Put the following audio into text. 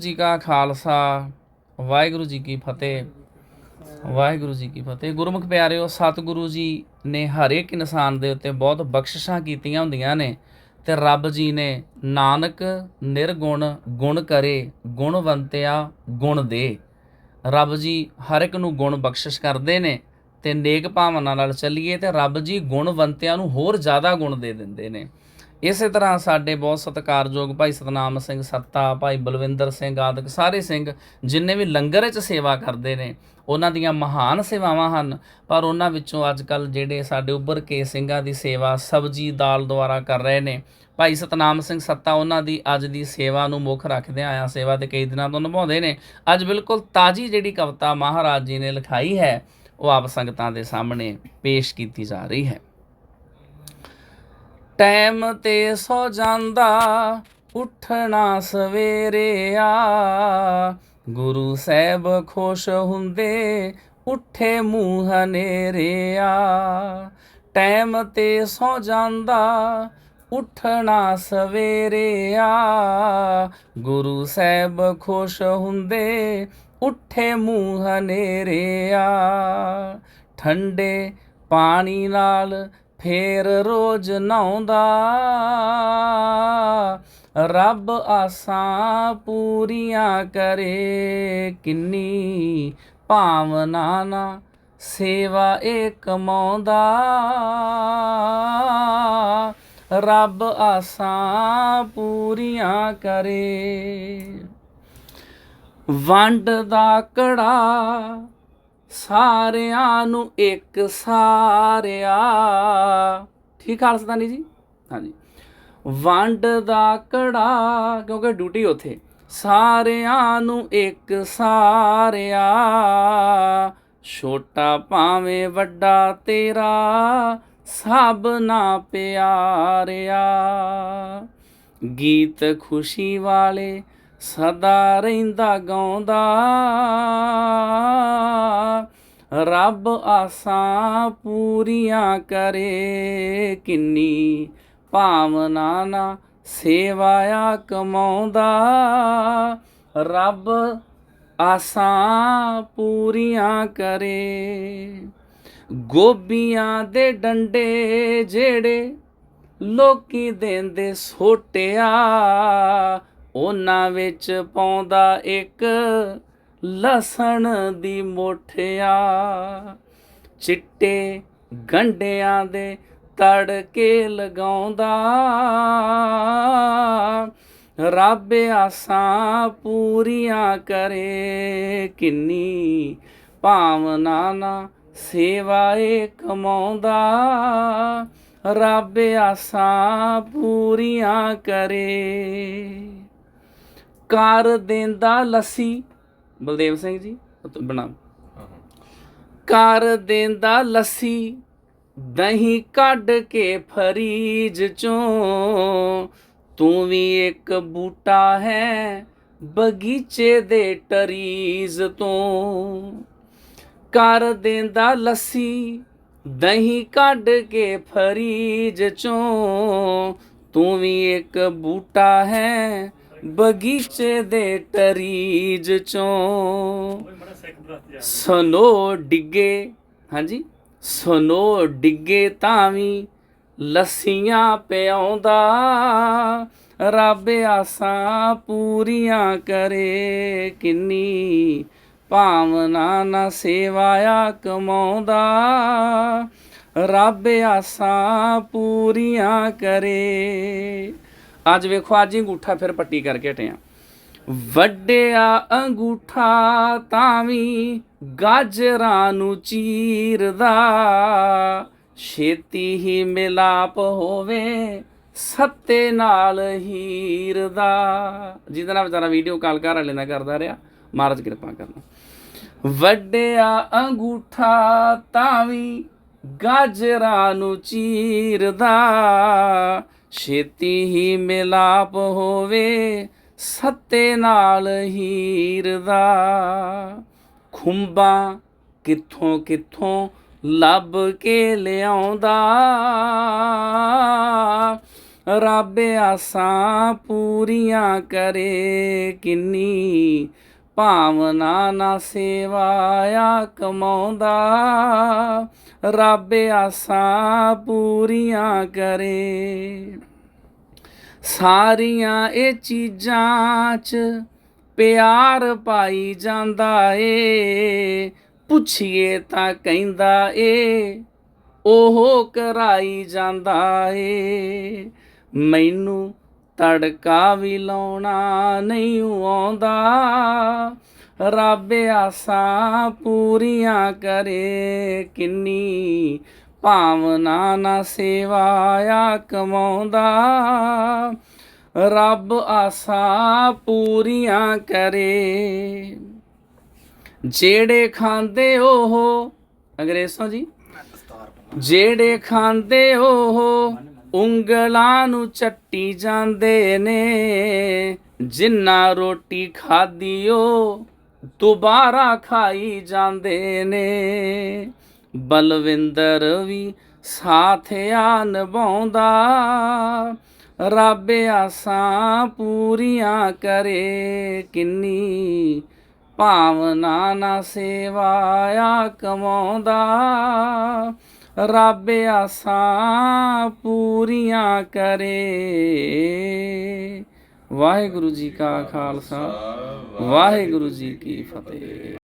ਜੀ ਕਾ ਖਾਲਸਾ, ਵਾਹਿਗੁਰੂ ਜੀ ਕੀ ਫਤਿਹ। ਵਾਹਿਗੁਰੂ ਜੀ ਕੀ ਫਤਿਹ। ਗੁਰਮੁਖ ਪਿਆਰਿਓ, ਸਤਿਗੁਰੂ ਜੀ ਨੇ ਹਰੇਕ ਇਨਸਾਨ ਦੇ ਉੱਤੇ ਬਹੁਤ ਬਖਸ਼ਿਸ਼ਾਂ ਕੀਤੀਆਂ ਹੁੰਦੀਆਂ ਨੇ ਤੇ ਰੱਬ ਜੀ ਨੇ ਨਾਨਕ ਨਿਰਗੁਣ ਗੁਣ ਕਰੇ ਗੁਣਵੰਤਿਆ ਗੁਣ ਦੇ। ਰੱਬ ਜੀ ਹਰ ਇੱਕ ਨੂੰ ਗੁਣ ਬਖਸ਼ਿਸ਼ ਕਰਦੇ ਨੇ ਤੇ ਨੇਕ ਭਾਵਨਾ ਨਾਲ ਚੱਲੀਏ ਤੇ ਰੱਬ ਜੀ ਗੁਣਵੰਤਿਆਂ ਨੂੰ ਹੋਰ ਜ਼ਿਆਦਾ ਗੁਣ ਦੇ ਦਿੰਦੇ ਨੇ। ਇਸੇ ਤਰ੍ਹਾਂ ਸਾਡੇ ਬਹੁਤ ਸਤਿਕਾਰਯੋਗ ਭਾਈ ਸਤਨਾਮ ਸਿੰਘ ਸੱਤਾ, ਭਾਈ ਬਲਵਿੰਦਰ ਸਿੰਘ ਆਦਿਕ ਸਾਰੇ ਸਿੰਘ ਜਿੰਨੇ ਵੀ ਲੰਗਰ 'ਚ ਸੇਵਾ ਕਰਦੇ ਨੇ, ਉਹਨਾਂ ਦੀਆਂ ਮਹਾਨ ਸੇਵਾਵਾਂ ਹਨ। ਪਰ ਉਹਨਾਂ ਵਿੱਚੋਂ ਅੱਜ ਕੱਲ ਜਿਹੜੇ ਸਾਡੇ ਉੱਭਰ ਕੇ ਸਿੰਘਾਂ ਦੀ ਸੇਵਾ ਸਬਜੀ ਦਾਲ ਦੁਆਰਾ ਕਰ ਰਹੇ ਨੇ, ਭਾਈ ਸਤਨਾਮ ਸਿੰਘ ਸੱਤਾ ਉਹਨਾਂ ਦੀ ਅੱਜ ਦੀ ਸੇਵਾ ਨੂੰ ਮੁੱਖ ਰੱਖਦੇ ਆਇਆ ਸੇਵਾ ਤੇ ਕਈ ਦਿਨਾਂ ਤੋਂ ਨਿਭਾਉਂਦੇ ਨੇ। ਅੱਜ ਬਿਲਕੁਲ ਤਾਜੀ ਜਿਹੜੀ ਕਵਿਤਾ ਮਹਾਰਾਜ ਜੀ ਨੇ ਲਿਖਾਈ ਹੈ, ਉਹ ਆਪ ਸੰਗਤਾਂ ਦੇ ਸਾਹਮਣੇ ਪੇਸ਼ ਕੀਤੀ ਜਾ ਰਹੀ ਹੈ। ਟਾਈਮ ਤੇ ਸੋ ਜਾਂਦਾ, ਉੱਠਣਾ ਸਵੇਰੇ ਆ। ਗੁਰੂ ਸਾਹਿਬ ਖੁਸ਼ ਹੁੰਦੇ, ਉੱਠੇ ਮੂੰਹ ਹਨੇਰੇ ਆ। ਟਾਈਮ ਤੇ ਸੋ ਜਾਂਦਾ, ਉੱਠਣਾ ਸਵੇਰੇ ਆ। ਗੁਰੂ ਸਾਹਿਬ ਖੁਸ਼ ਹੁੰਦੇ, ਉੱਠੇ ਮੂੰਹ ਹਨੇਰੇ ਆ। ਠੰਡੇ ਪਾਣੀ ਨਾਲ ਫੇਰ ਰੋਜ਼ ਨਹਾਉਂਦਾ ਰੱਬ ਆਸਾਂ ਪੂਰੀਆਂ ਕਰੇ, ਕਿੰਨੀ ਭਾਵਨਾ ਨਾ ਸੇਵਾ ਏ ਕਮਾਉਂਦਾ। ਰੱਬ ਆਸਾਂ ਪੂਰੀਆਂ ਕਰੇ। ਵੰਡ ਦਾ ਕੜਾ ਸਾਰਿਆਂ ਨੂੰ ਇੱਕ ਸਾਰਿਆ। ਠੀਕ ਖਾਲਸਤਾਨੀ ਜੀ? ਹਾਂਜੀ। ਵੰਡ ਦਾ ਕੜਾ, ਕਿਉਂਕਿ ਡਿਊਟੀ ਉਥੇ। ਸਾਰਿਆਂ ਨੂੰ ਇੱਕ ਸਾਰਿਆ। ਛੋਟਾ ਭਾਵੇਂ ਵੱਡਾ ਤੇਰਾ, ਸਭ ਨਾ ਪਿਆਰਿਆ। ਗੀਤ ਖੁਸ਼ੀ ਵਾਲੇ ਸਦਾ ਰਹਿੰਦਾ ਗਾਉਂਦਾ। ਰੱਬ ਆਸਾਂ ਪੂਰੀਆਂ ਕਰੇ, ਕਿੰਨੀ ਭਾਵਨਾ ਨਾ ਸੇਵਾਇਆ ਕਮਾਉਂਦਾ। ਰੱਬ ਆਸਾਂ ਪੂਰੀਆਂ ਕਰੇ। ਗੋਬੀਆਂ ਦੇ ਡੰਡੇ ਜਿਹੜੇ ਲੋਕੀ ਦੇਂਦੇ ਸੋਟਿਆ ਉਹਨਾਂ ਵਿੱਚ ਪਾਉਂਦਾ ਇੱਕ ਲਸਣ ਦੀ ਮੋਠਿਆ। ਚਿੱਟੇ ਗੰਢਿਆਂ ਦੇ ਤੜਕੇ ਲਗਾਉਂਦਾ। ਰੱਬ ਆਸਾਂ ਪੂਰੀਆਂ ਕਰੇ, ਕਿੰਨੀ ਭਾਵਨਾ ਨਾ ਸੇਵਾਏ ਕਮਾਉਂਦਾ। ਰੱਬ ਆਸਾਂ ਪੂਰੀਆਂ ਕਰੇ। ਕਰ ਦਿੰਦਾ ਲੱਸੀ। ਬਲਦੇਵ ਸਿੰਘ ਜੀ ਬਣਾ। ਕਰ ਦਿੰਦਾ ਲੱਸੀ, ਦਹੀਂ ਕੱਢ ਕੇ ਫਰੀਜ ਚੋਂ। ਤੂੰ ਵੀ ਇੱਕ ਬੂਟਾ ਹੈ ਬਗੀਚੇ ਦੇ ਟਰੀਜ਼ ਤੋਂ। ਕਰ ਦਿੰਦਾ ਲੱਸੀ, ਦਹੀਂ ਕੱਢ ਕੇ ਫਰੀਜ ਚੋਂ। ਤੂੰ ਵੀ ਇੱਕ ਬੂਟਾ ਹੈ ਬਗੀਚੇ ਦੇ ਟਰੀਜ ਚੋਂ। ਸਨੋ ਡਿੱਗੇ, ਹਾਂਜੀ, ਸਨੋ ਡਿੱਗੇ ਤਾਂ ਵੀ ਲੱਸੀਆਂ ਪਿਆਉਂਦਾ। ਰੱਬ ਆਸਾਂ ਪੂਰੀਆਂ ਕਰੇ, ਕਿੰਨੀ ਭਾਵਨਾ ਨਾ ਸੇਵਾਇਆ ਕਮਾਉਂਦਾ। ਰੱਬ ਆਸਾਂ ਪੂਰੀਆਂ ਕਰੇ। ਅੱਜ ਵੇਖੋ, ਅੱਜ ਹੀ ਅੰਗੂਠਾ ਫਿਰ ਪੱਟੀ ਕਰਕੇ ਹਟਿਆ। ਵੱਡਿਆ ਅੰਗੂਠਾ ਤਾਂ ਵੀ ਗਾਜਰਾਂ ਨੂੰ ਚੀਰਦਾ। ਛੇਤੀ ਹੀ ਮਿਲਾਪ ਹੋਵੇ, ਸੱਤੇ ਨਾਲ ਹੀਰ ਦਾ ਜਿਹਦੇ ਨਾਲ ਵਿਚਾਰਾ ਵੀਡੀਓ ਕਾਲ ਘਰ ਵਾਲੇ ਨਾਲ ਕਰਦਾ ਰਿਹਾ, ਮਹਾਰਾਜ ਕਿਰਪਾ ਕਰਨਾ। ਵੱਡਿਆ ਅੰਗੂਠਾ ਤਾਂ ਵੀ ਗਾਜਰਾਂ ਨੂੰ ਚੀਰਦਾ। ਛੇਤੀ ਹੀ ਮਿਲਾਪ ਹੋਵੇ, ਸੱਤੇ ਨਾਲ ਹੀਰ ਦਾ। ਖੁੰਬਾਂ ਕਿੱਥੋਂ ਕਿੱਥੋਂ ਲੱਭ ਕੇ ਲਿਆਉਂਦਾ। ਰੱਬ ਆਸਾਂ ਪੂਰੀਆਂ ਕਰੇ ਕਿੰਨੀ ਭਾਵਨਾ ਨਾ ਸੇਵਾਇਆ ਕਮਾਉਂਦਾ, ਰੱਬ ਆਸਾਂ ਪੂਰੀਆਂ ਕਰੇ। ਸਾਰੀਆਂ ਇਹ ਚੀਜ਼ਾਂ 'ਚ ਪਿਆਰ ਪਾਈ ਜਾਂਦਾ ਏ। ਪੁੱਛੀਏ ਤਾਂ ਕਹਿੰਦਾ ਏ, ਉਹ ਕਰਾਈ ਜਾਂਦਾ ਏ। ਮੈਨੂੰ ਤੜਕਾ ਵੀ ਲਾਉਣਾ ਨਹੀਂ ਆਉਂਦਾ। ਰੱਬ ਆਸਾਂ ਪੂਰੀਆਂ ਕਰੇ ਕਿੰਨੀ ਭਾਵਨਾ ਨਾ ਸੇਵਾਇਆ ਕਮਾਉਂਦਾ। ਰੱਬ ਆਸਾਂ ਪੂਰੀਆਂ ਕਰੇ। ਜਿਹੜੇ ਖਾਂਦੇ ਉਹ ਅੰਗਰੇਜ਼ੋਂ ਜੀ? ਜਿਹੜੇ ਖਾਂਦੇ ਉਹ ਉਂਗਲਾਂ ਨੂੰ ਚੱਟੀ ਜਾਂਦੇ ਨੇ। ਜਿੰਨਾ ਰੋਟੀ ਖਾਦੀ ਉਹ ਦੁਬਾਰਾ ਖਾਈ ਜਾਂਦੇ ਨੇ। ਬਲਵਿੰਦਰ ਵੀ ਸਾਥ ਆ ਨਿਭਾਉਂਦਾ ਰੱਬ ਆਸਾਂ ਪੂਰੀਆਂ ਕਰੇ। ਕਿੰਨੀ ਭਾਵਨਾ ਨਾ ਆ ਕਮਾਉਂਦਾ। ਰੱਬ ਆਸਾਂ ਪੂਰੀਆਂ ਕਰੇ। ਵਾਹਿਗੁਰੂ ਜੀ ਕਾ ਖਾਲਸਾ ਵਾਹਿਗੁਰੂ ਜੀ ਕੀ ਫਤਿਹ।